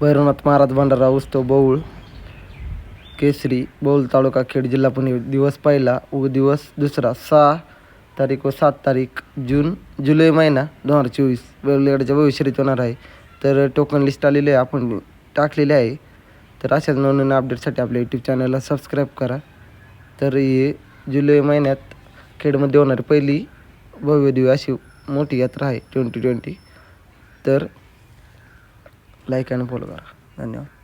भैरवनाथ महाराज भंडारा उत्सव बौळ केसरी बौल तालुका खेड जिल्हा पुणे. दिवस पहिला व दिवस दुसरा सहा तारीख व सात तारीख जून जुलै महिना दोन हजार चोवीस. बैलगाड्याच्या भविष्यरीत होणार आहे. तर टोकन लिस्ट आलेली आहे आपण टाकलेली आहे. तर अशाच नवनवीन अपडेटसाठी आपल्या यूट्यूब चॅनलला सबस्क्राईब करा. तर हे जुलै महिन्यात खेडमध्ये होणारी पहिली भव्य दिव्य अशी मोठी यात्रा आहे ट्वेंटी ट्वेंटी तर लाईक आणि फॉलो करा. धन्यवाद.